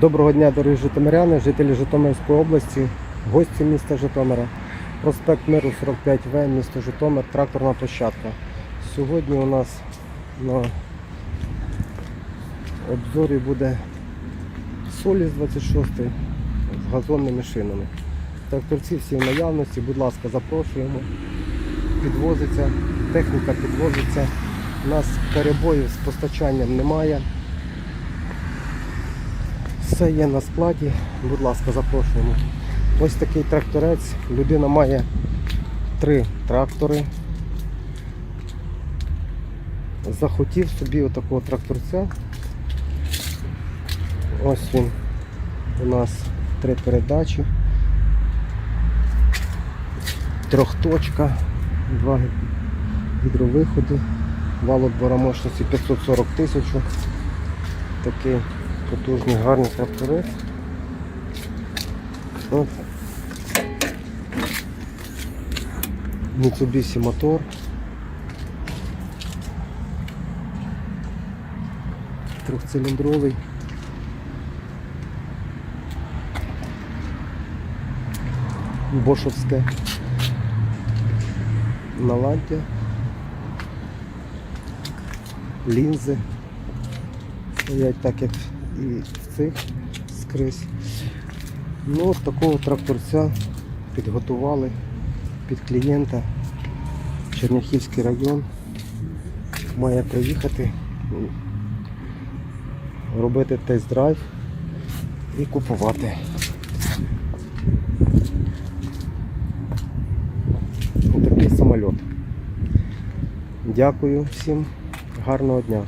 Доброго дня, дорогі житомиряни, жителі Житомирської області, гості міста Житомира. Проспект Миру 45В, місто Житомир, тракторна площадка. Сьогодні у нас на обзорі буде солі з 26 з газонними шинами. Тракторці всі в наявності, будь ласка, запрошуємо. Підвозиться, техніка підвозиться. У нас перебоїв з постачанням немає. Все є на складі, будь ласка, запрошуємо. Ось такий тракторець. Людина має три трактори. Захотів собі отакого тракторця. Ось він. У нас три передачі. Трьохточка, два гідровиходи, вал отбора мощності 540 тисяч. Такий потужний, гарний тракторець. От. Mitsubishi мотор. Трьохциліндровий. Бошовське наладдя. Лінзи. Стоять так, як і в цих скрізь. Ну, от такого тракторця підготували під клієнта. Черняхівський район має приїхати, робити тест-драйв і купувати. Ось такий самольот. Дякую всім, гарного дня.